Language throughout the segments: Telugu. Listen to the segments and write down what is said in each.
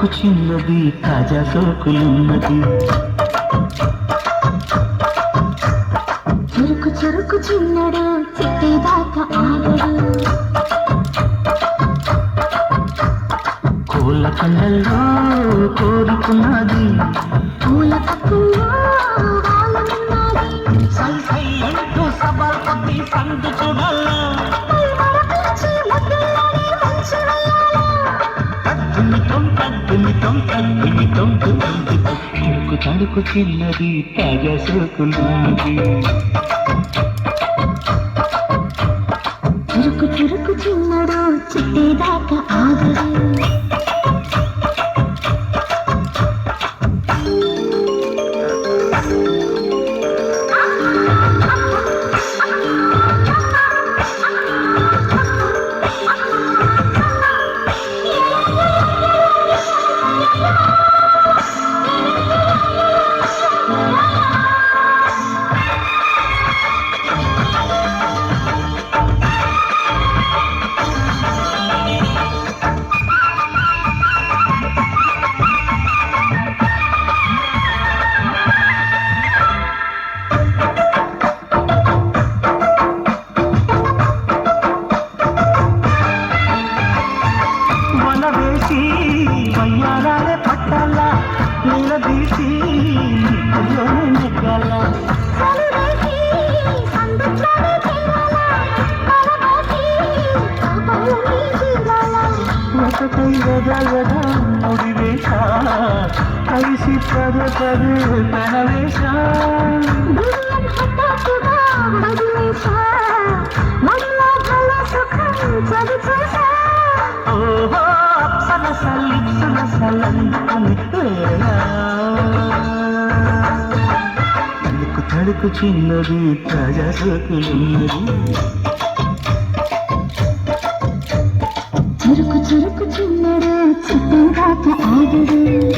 తడుకు చిన్నది తాజా సోకులున్నది చురుకు చురుకు చిన్నడు చిట్టేదాకా ఆగడు. కోళ్ళ కండల్లో కోరుకున్నది. పూల సై సై అంటూ సందు చూడాలా. తగ్గుమితం తడుకు చిన్నది తాజా సోకులున్నది చిరుకు చిరుకు చిన్నడు చిట్టేదాకా ఆగదు. వయ్యారాలే పట్టాలా నిలదీసి నిప్పుల్లోనే నెగ్గాలా చలివేసి సందుట్లోనే చేరాలా పరమోసి పాపంలోనే చీరాలా ఒకటై వదలద ముడివేష కలిసి పదే పదే పెనవేష తలుకు తడుకు తడుకు చిన్నది తాజా సోకులున్నది చురుకు చురుకు చిన్నడు చిట్టేదాకా ఆగడు సరదాలే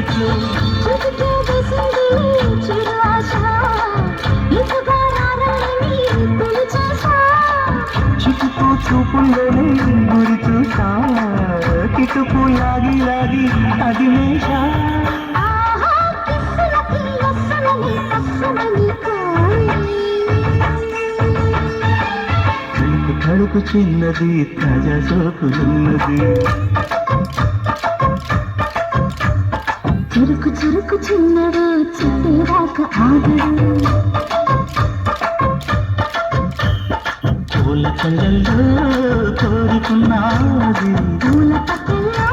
వెనకడిట్లో చిటికే చూపుల్లోనే గురి చూసా కిటుకు లాగి లాగి అది చిన్నది తాజా సోకులున్నది. చురుకు చురుకు చిన్నడు చిట్టేదాకా ఆగడు పూల కళ్ళల్లో కోరుకున్నది పూల పక్కల్లో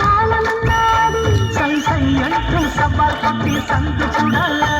వాలనున్నది సై సై అంటూ సవాల్ కొట్టి సందు చూడాలా